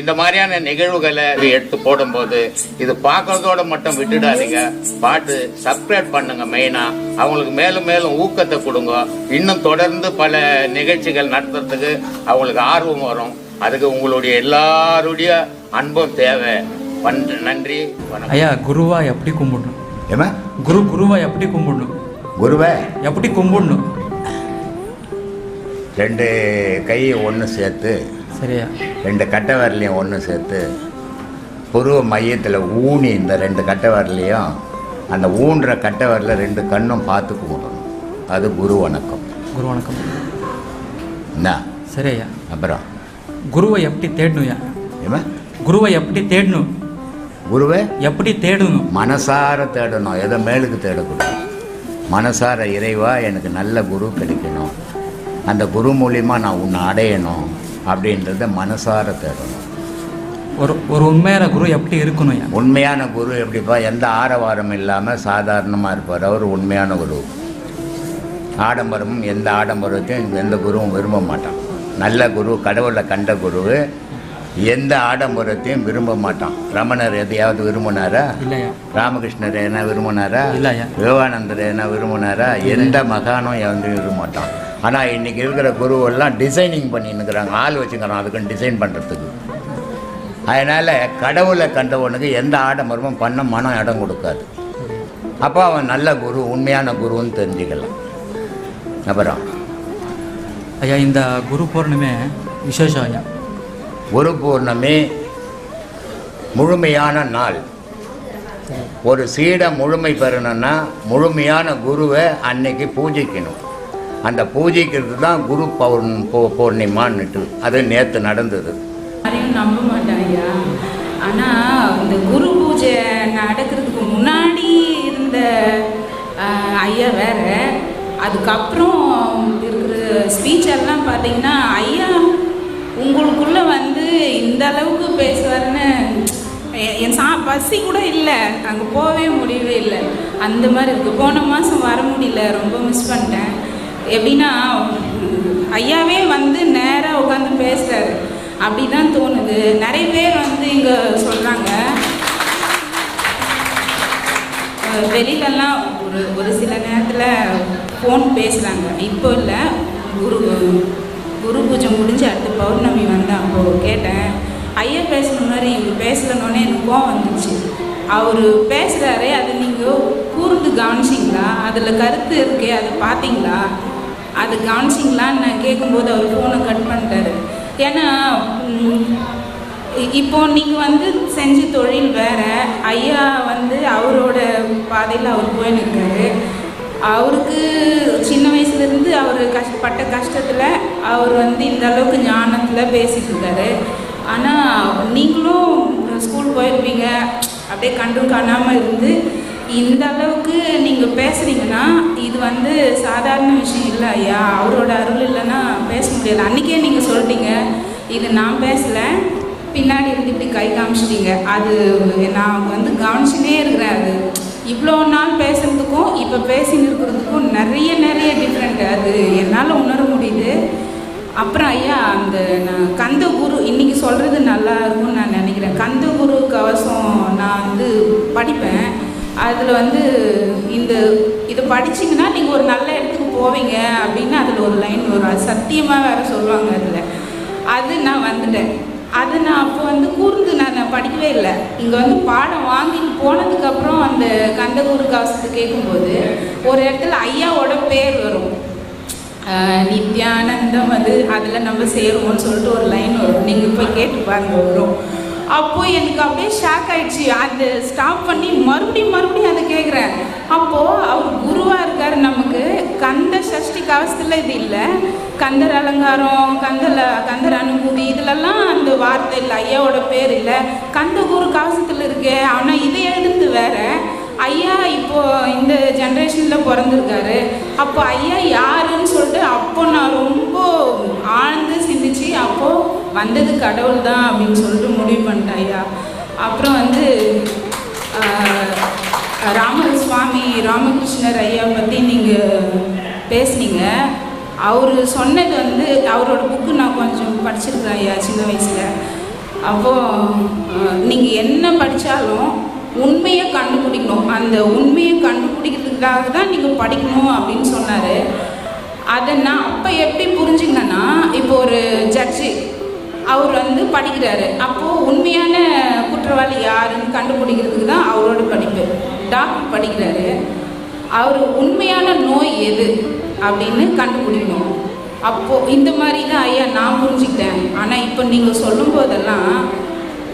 இந்த மாதிரியான நிகழ்வுகளை எடுத்து போடும்போது இது பார்க்கறதோட மட்டும் விட்டுடாதீங்க. பாட்டு சப்ஸ்கிரைப் பண்ணுங்க மெயினா அவங்களுக்கு மேலும் மேலும் ஊக்கத்தை கொடுங்க. இன்னும் தொடர்ந்து பல நிகழ்ச்சிகள் நடத்துறதுக்கு அவங்களுக்கு ஆர்வம் வரும். அதுக்கு உங்களுடைய எல்லாருடைய அன்பும் தேவை. நன்றி ஐயா குருவா எப்படி கும்பிடணும்? ஏமா குரு குருவா எப்படி கும்பிடணும்? குருவே. எப்படி கும்பிடணும்? ரெண்டு கையை ஒன்று சேர்த்து சரியா? ரெண்டு கட்டை விரலையும் ஒன்று சேர்த்து புருவ மையத்தில் ஊனி இந்த ரெண்டு கட்டை விரலையும் அந்த ஊன்ற கட்டை விரல ரெண்டு கண்ணும் பார்த்து கும்பிடணும் அது குரு வணக்கம். குரு வணக்கம். என்ன? சரி ஐயா அப்புறம்? குருவை எப்படி தேடணும் ஐயா ஏமா குருவை எப்படி தேடணும்? குருவே? எப்படி தேடணும்? மனசார தேடணும். எதை மேலுக்கு தேடக்கூடாது. மனசார இறைவா எனக்கு நல்ல குரு கிடைக்கணும். அந்த குரு மூலிமா நான் உன்னை அடையணும். அப்படின்றத மனசார தேடணும். ஒரு ஒரு உண்மையான குரு எப்படி இருக்கணும் உண்மையான குரு எப்படிப்பா எந்த ஆரவாரம் இல்லாமல் சாதாரணமாக இருப்பார்? அவர் உண்மையான குரு. ஆடம்பரமும் எந்த ஆடம்பரத்தையும் எந்த குருவும் விரும்ப மாட்டான். நல்ல குரு கடவுளை கண்ட குரு. எந்த ஆடம்பரத்தையும் விரும்ப மாட்டான். ரமணர் எதையாவது விரும்பினாரா? இல்லையா. ராமகிருஷ்ணர் என்ன விரும்பினாரா? இல்லையா. விவேகானந்தர் என்ன விரும்பினாரா? எந்த மகானும் வந்து விரும்ப மாட்டான். ஆனால் இன்னைக்கு இருக்கிற குருவெல்லாம் டிசைனிங் பண்ணின்னு இருக்கிறாங்க ஆள் வச்சுக்கிறான். அதுக்குன்னு டிசைன் பண்ணுறதுக்கு அதனால் கடவுளை கண்டவனுக்கு எந்த ஆடம்பரமும் பண்ண மனம் இடம் கொடுக்காது. அப்போ அவன் நல்ல குரு உண்மையான குருன்னு தெரிஞ்சுக்கலாம். அப்புறம்? ஐயா இந்த குரு பௌர்ணமி விசேஷம் ஐயா. குரு பூர்ணமி முழுமையான நாள். ஒரு சீடை முழுமை பெறணும்னா முழுமையான குருவை அன்னைக்கு பூஜிக்கணும். அந்த பூஜிக்கிறது தான் குரு பௌர்ண பௌ- பௌர்ணிமான்னுட்டு. அது நேற்று நடந்தது. யாரையும் நம்ப மாட்டேன் ஐயா ஆனால் இந்த குரு பூஜை நடக்கிறதுக்கு முன்னாடி இருந்த ஐயா வேற. அதுக்கப்புறம் இருக்கிற ஸ்பீச் எல்லாம் பார்த்தீங்கன்னா ஐயா உங்களுக்குள்ளே வந்து இந்த அளவுக்கு பேசுவாருன்னு எ- என் சா பசி கூட இல்லை. அங்கே போகவே முடியவே இல்லை. அந்த மாதிரி இருக்குது போன மாதம் வர முடியல. ரொம்ப மிஸ் பண்ணிட்டேன். எப்படின்னா ஐயாவே வந்து நேராக உட்காந்து பேசுகிறாரு அப்படி தான் தோணுது. நிறைய பேர் வந்து இங்கே சொல்கிறாங்க வெளியிலலாம் ஒரு ஒரு சில நேரத்தில் ஃபோன் பேசுகிறாங்க இப்போ இல்லை ஒரு குரு பூஜை முடிஞ்சு அடுத்த பௌர்ணமி வந்தேன் அப்போ கேட்டேன். ஐயா பேசின மாதிரி இவங்க பேசலனோடனே எனக்கு கோவம் வந்துச்சு. அவர் பேசுகிறாரே அது நீங்கள் கூர்ந்து கவனிச்சிங்களா? அதில் கருத்து இருக்கே அதை பார்த்தீங்களா? அது கவனிச்சிங்களான்னு நான் கேட்கும்போது அவர் ஃபோனை கட் பண்ணிட்டாரு. ஏன்னா இப்போ நீங்கள் வந்து செஞ்ச தொழில் வேறு. ஐயா வந்து அவரோட பாதையில் அவர் போய் நிற்காரு. அவருக்கு வயசுலேருந்து அவர் கஷ்டப்பட்ட கஷ்டத்தில் அவர் வந்து இந்த அளவுக்கு ஞானத்தில் பேசிகிட்டு ஆனால் நீங்களும் ஸ்கூல் போயிருப்பீங்க. அப்படியே கண்டு காணாமல் இருந்து இந்த அளவுக்கு நீங்கள் பேசுகிறீங்கன்னா இது வந்து சாதாரண விஷயம் இல்லை ஐயா. அவரோட அருள் இல்லைன்னா பேச முடியாது. அன்றைக்கே நீங்கள் சொல்லிட்டீங்க. இது நான் பேசலை. பின்னாடி இருந்து இப்படி கை காமிச்சிட்டீங்க. அது நான் வந்து கவனிச்சுனே இருக்கிறேன். அது இவ்வளோ நாள் பேசுகிறதுக்கும் இப்போ பேசின்னு இருக்கிறதுக்கும் நிறைய நிறைய டிஃப்ரெண்ட் அது. என்னால் உணர முடியுது. அப்புறம் ஐயா அந்த நான் கந்த குரு இன்னைக்கு சொல்கிறது நல்லா இருக்கும்னு நான் நினைக்கிறேன். கந்த குரு கவசம் நான் வந்து படிப்பேன். அதில் வந்து இந்த இதை படிச்சிங்கன்னா நீங்கள் ஒரு நல்ல இடத்துக்கு போவீங்க அப்படின்னு அதில் ஒரு லைன் வரும். அது சத்தியமாக வேறு சொல்லுவாங்க அதில். அது நான் வந்துட்டேன். அது நான் அப்போ வந்து கூர்ந்து நான் படிக்கவே இல்லை. இங்கே வந்து பாடம் வாங்கிட்டு போனதுக்கப்புறம் அந்த கந்தகூர் காசு கேட்கும்போது ஒரு இடத்துல ஐயாவோட பேர் வரும். நித்யானந்தம் அது அதில் நம்ம சேருவோம்னு சொல்லிட்டு ஒரு லைன் வரும். நீங்கள் போய் கேட்டு பாருங்க வரும். அப்போது எனக்கு அப்படியே ஷாக் ஆயிடுச்சு. அது ஸ்டாப் பண்ணி மறுபடியும் மறுபடியும் அதை கேட்குறேன். அப்போது அவர் குருவாக இருக்கார் நமக்கு. கந்த சஷ்டி கவசத்தில் இது இல்லை. கந்தர் அலங்காரம் கந்தல கந்தர் அனுபூதி இதுலலாம் அந்த வார்த்தை இல்லை. ஐயாவோட பேர் இல்லை. கந்த குரு கவசத்தில் இருக்கே. ஆனால் இதை எழுதுறது வேற ஐயா இப்போது இந்த ஜென்ரேஷனில் பிறந்திருக்காரு. அப்போ ஐயா யாருன்னு சொல்லிட்டு அப்போ நான் ரொம்ப ஆழ்ந்து சிந்திச்சு அப்போது வந்தது கடவுள் தான் அப்படின்னு சொல்லிட்டு முடிவு பண்ணிட்டேன் ஐயா. அப்புறம் வந்து ஆஹ், ராம சுவாமி ராமகிருஷ்ணர் ஐயா பேசுனீங்க. அவர் சொன்னது வந்து அவரோட புக்கு நான் கொஞ்சம் படிச்சிருக்கேன் ஐயா சின்ன வயசில். அப்போது நீங்கள் என்ன படித்தாலும் உண்மையை கண்டுபிடிக்கணும். அந்த உண்மையை கண்டுபிடிக்கிறதுக்காக தான் நீங்கள் படிக்கணும் அப்படின்னு சொன்னார். அதை நான் அப்போ எப்படி புரிஞ்சுங்கன்னா இப்போ ஒரு ஜட்ஜு அவர் வந்து படிக்கிறாரு. அப்போது உண்மையான குற்றவாளி யாருன்னு கண்டுபிடிக்கிறதுக்கு தான் அவரோட படிப்பு. டாக்டர் படிக்கிறாரு. அவர் உண்மையான நோய் எது? அப்படின்னு கண்டுபிடிக்கணும். அப்போது இந்த மாதிரி தான் ஐயா நான் புரிஞ்சுக்கிட்டேன். ஆனால் இப்போ நீங்கள் சொல்லும் போதெல்லாம்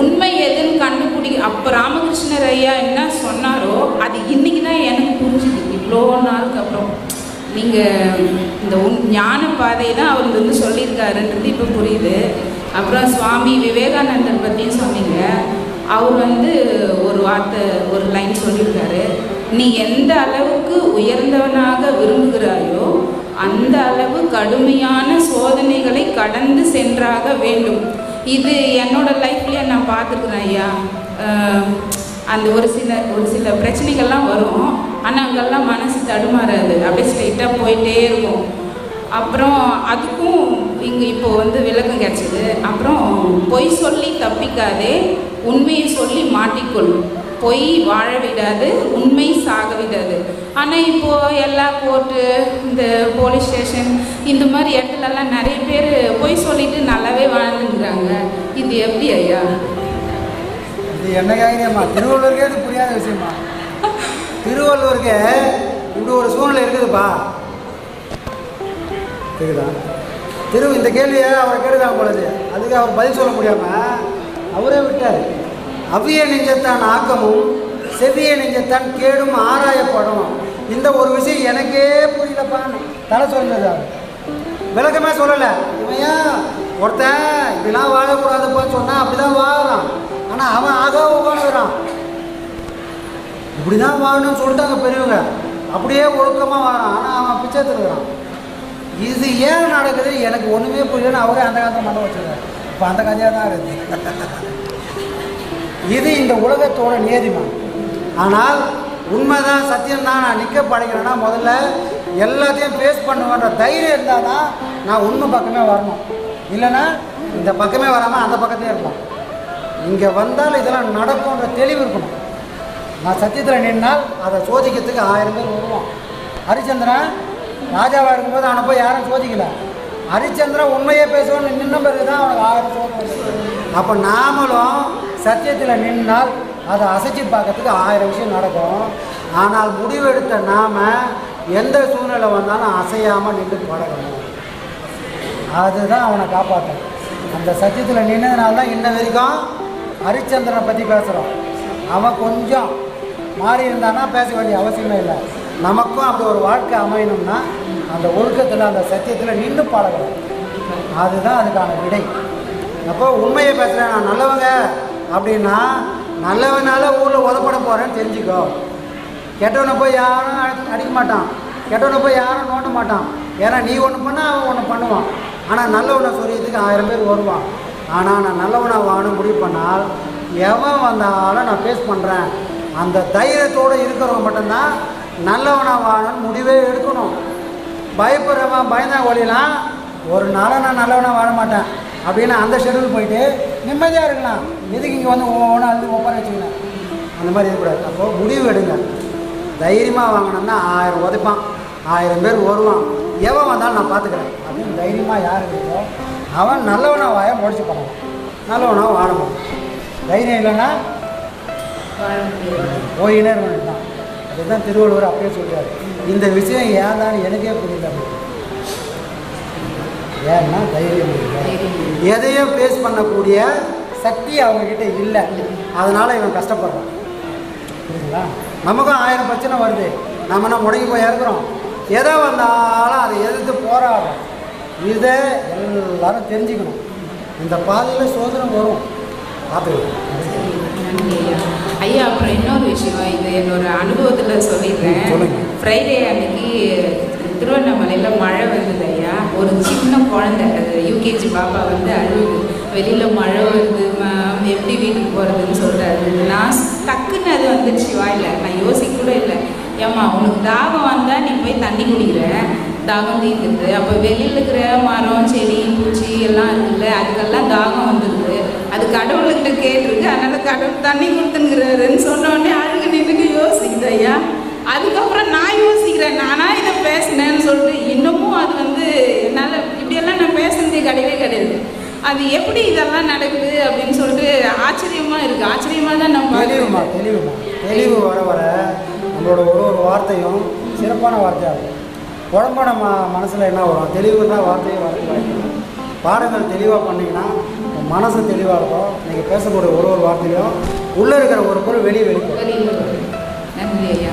உண்மை எதுன்னு கண்டுபிடி அப்போ ராமகிருஷ்ணர் ஐயா என்ன சொன்னாரோ அது இன்னைக்கு தான் எனக்கு புரிஞ்சுது. இவ்வளோ நாளுக்கு அப்புறம் நீங்கள் இந்த உன் ஞான பாதை தான் அவர் வந்து சொல்லியிருக்காருன்றது இப்போ புரியுது. அப்புறம் சுவாமி விவேகானந்தர் பற்றியும் சொன்னீங்க. அவர் வந்து ஒரு வார்த்தை ஒரு லைன் சொல்லியிருக்காரு. நீ எந்த அளவுக்கு உயர்ந்தவனாக விரும்புகிறாயோ அந்த அளவு கடுமையான சோதனைகளை கடந்து சென்றாக வேண்டும். இது என்னோட லைஃப்லேயே நான் பார்த்துருக்குறேன் ஐயா. அந்த ஒரு சில ஒரு சில பிரச்சனைகள்லாம் வரும். ஆனால் அங்கெல்லாம் மனசு தடுமாறாது. அப்படியே ஸ்ட்ரைட்டாக போயிட்டே இருக்கும். அப்புறம் அதுக்கும் இங்கே இப்போ வந்து விளக்கம் கிடைச்சிது. அப்புறம் பொய் சொல்லி தப்பிக்காதே உண்மையை சொல்லி மாட்டிக்கொள்ளும் பொய் வாழ விடாது உண்மை சாக விடாது. ஆனால் இப்போது எல்லா கோர்ட்டு இந்த போலீஸ் ஸ்டேஷன் இந்த மாதிரி இடத்துலலாம் நிறைய பேர் பொய் சொல்லிட்டு நல்லாவே வாழ்ந்துங்கிறாங்க இது எப்படி ஐயா? இது என்ன காரியம்மா திருவள்ளுவருக்கே இது புரியாத விஷயமா? திருவள்ளுவருக்கு இப்படி ஒரு சூழ்நிலை இருக்குதுப்பா. கேக்குதா? திரு இந்த கேள்வியை அவரை கேட்டுதான் போலது. அதுக்கு அவர் பதில் சொல்ல முடியாமல் அவரே விட்டார். அவ்விய நெஞ்சத்தான் ஆக்கமும் செவ்விய நெஞ்சத்தான் கேடும் ஆராயப்படும். இந்த ஒரு விஷயம் எனக்கே புரியலப்பான்னு தலை சொல்லுது விளக்கமே சொல்லலை. இவையா ஒருத்தன் இப்படிலாம் வாழக்கூடாதுப்பான்னு சொன்னால் அப்படி தான் வாழறான். ஆனால் அவன் ஆக உட்காந்துக்கிறான் இப்படி தான் வாழணும்னு சொல்லிட்டாங்க பெரியவங்க. அப்படியே ஒழுக்கமாக வாழறான். ஆனால் அவன் பிச்சை திருக்கிறான் இது ஏன் நடக்குது? எனக்கு ஒன்றுமே புரியலன்னு அவரே அந்த காலத்தில் மண்ட வச்சுருக்காரு. இப்போ அந்த கதையாக தான் இருக்குது இது இந்த உலகத்தோட நியதிமா ஆனால் உண்மைதான் சத்தியம்தான் நான் நிற்க படைக்கிறேன்னா முதல்ல எல்லாத்தையும் ஃபேஸ் பண்ணுவேன்ற தைரியம் இருந்தால் தான் நான் உண்மை பக்கமே வரணும். இல்லைன்னா இந்த பக்கமே வராமல் அந்த பக்கத்தையே இருப்போம் இங்கே வந்தால் இதெல்லாம் நடக்கும்ன்ற தெளிவு இருக்கணும். நான் சத்தியத்தில் நின்னால் அதை சோதிக்கிறதுக்கு ஆயிரம் பேர் வருவோம். ஹரிச்சந்திரன் ராஜாவாக இருக்கும்போது அவனை போய் யாரும் சோதிக்கல. ஹரிச்சந்திரன் உண்மையே பேசுவோன்னு நின்ன பிறகு தான் அவனுக்கு ஆயிரம் சோதனை அப்போ நாமளும் சத்தியத்தில் நின்னால் அதை அசைச்சு பார்க்கறதுக்கு ஆயிரம் விஷயம் நடக்கும். ஆனால் முடிவெடுத்த நாம் எந்த சூழ்நிலை வந்தாலும் அசையாமல் நின்று பழகணும். அதுதான் அவனை காப்பாற்றும் அந்த சத்தியத்தில் நின்னதுனால தான் இன்ன வரைக்கும் ஹரிச்சந்திரனை பற்றி பேசுகிறோம் அவன் கொஞ்சம் மாறி இருந்தானா பேச வேண்டிய அவசியமே இல்லை. நமக்கும் அப்படி ஒரு வாழ்க்கை அமையணும்னா அந்த ஒழுக்கத்தில் அந்த சத்தியத்தில் நின்று பழகணும். அதுதான் அதுக்கான விடை. அப்போ உண்மையை பேசுகிறேன் நான் நல்லவங்க. அப்படின்னா நல்லவனால ஊரில் உதப்பட போகிறேன்னு தெரிஞ்சுக்கோ. கெட்டவனை போய் யாரும் அடிக்க மாட்டான். கெட்டவனை போய் யாரும் நோட்ட மாட்டான். ஏன்னா நீ ஒன்று பண்ணால் அவன் ஒன்று பண்ணுவான். ஆனால் நல்லவனை சொல்லியதுக்கு ஆயிரம் பேர் வருவான். ஆனால் நான் நல்லவனாக வாழணும் முடிவு பண்ணால் எவன் வந்தாலும் நான் ஃபேஸ் பண்ணுறேன் அந்த தைரியத்தோடு இருக்கிறவங்க மட்டும்தான் நல்லவனாக வாழணும்னு முடிவே எடுக்கணும். பயப்படுறவன் பயந்தா ஒழியலாம் ஒரு நாளும் நான் நல்லவனாக வாழ மாட்டேன் அப்படின்னு அந்த ஷெடியூல் போயிட்டு நிம்மதியாக இருக்கலாம். எதுக்கு இங்கே வந்து ஒவ்வொன்று அழுது ஒப்பனை வச்சுக்கலாம் அந்த மாதிரி இருக்கக்கூடாது. அப்போது முடிவு எடுங்க. தைரியமாக வாங்கினோம்னா ஆயிரம் உதைப்பான். ஆயிரம் பேர் வருவான். எவன் வந்தாலும் நான் பார்த்துக்கிறேன் அப்படின்னு தைரியமாக யார் இருக்கோ அவன் நல்லவனா வாய முடிச்சு போகிறான் நல்லவனா வாழணும் தைரியம் இல்லைன்னா போயினே இருக்க வேண்டியதுதான் அதுதான் திருவள்ளுவர் அப்படியே சொல்றாரு. இந்த விஷயம் ஏன் தான் எனக்கே புரியல. ஏன்னா தைரியம் எதையும் ஃபேஸ் பண்ணக்கூடிய சக்தி அவங்கக்கிட்ட இல்லை. அதனால இவன் கஷ்டப்படுறான். புரியுதுங்களா? நமக்கும் ஆயிரம் பிரச்சனை வருது. நம்ம என்ன முடங்கி போய் இறக்குறோம் எதை வந்தாலும் அதை எதிர்த்து போராடுறோம். இதை எல்லாரும் தெரிஞ்சுக்கணும். இந்த பாதையில் சோதனை வரும். பார்த்துக்கலாம் நன்றி ஐயா அப்புறம் இன்னொரு விஷயம். இது என்னோட அனுபவத்தில் சொல்லிடுறேன். ஃப்ரைடே அன்னைக்கு திருவண்ணாமலையில் மழை வந்தது ஐயா. ஒரு சின்ன குழந்தை அது யூகேஜி பாப்பா வந்து அழுகுது வெளியில் மழை வருது போகிறதுன்னு சொல்கிறாரு நான் டக்குன்னு அது வந்துடுச்சு வாயில நான் யோசிக்க கூட இல்லை. ஏம்மா உனக்கு தாகம் வந்தால் நீ போய் தண்ணி குடிக்கிற? தாகம் தீர்ந்துது அப்போ வெளியில் இருக்கிற மரம் செடி பூச்சி எல்லாம் இருக்குல்ல அதுக்கெல்லாம் தாகம் வந்துடுது அது கடவுள்கிட்ட கேட்டிருக்கு. அதனால் கடவுள் தண்ணி கொடுத்துங்கிறாருன்னு சொன்ன உடனே அழுகு நின்றுக்கு யோசிக்குது ஐயா. அதுக்கப்புறம் நான் யோசிக்கிறேன். நானா அது எப்படி இதெல்லாம் நடக்குது அப்படின்னு சொல்லிட்டு ஆச்சரியமா இருக்கு. ஆச்சரியமா தான் நம்ம தெளிவுமா. தெளிவுமா. தெளிவு வர வர நம்மளோட ஒரு ஒரு வார்த்தையும் சிறப்பான வார்த்தையாகும் குழம்பான ம மனசில் என்ன வரும்? தெளிவு தான் வார்த்தையே வரது வாய்ப்பு பாடங்கள் தெளிவாக பண்ணிங்கன்னா மனசு தெளிவாக இருக்கும். நீங்கள் பேசக்கூடிய ஒரு ஒரு வார்த்தையும் உள்ளே இருக்கிற ஒரு பொருள் வெளியே வெளியே. நன்றி ஐயா.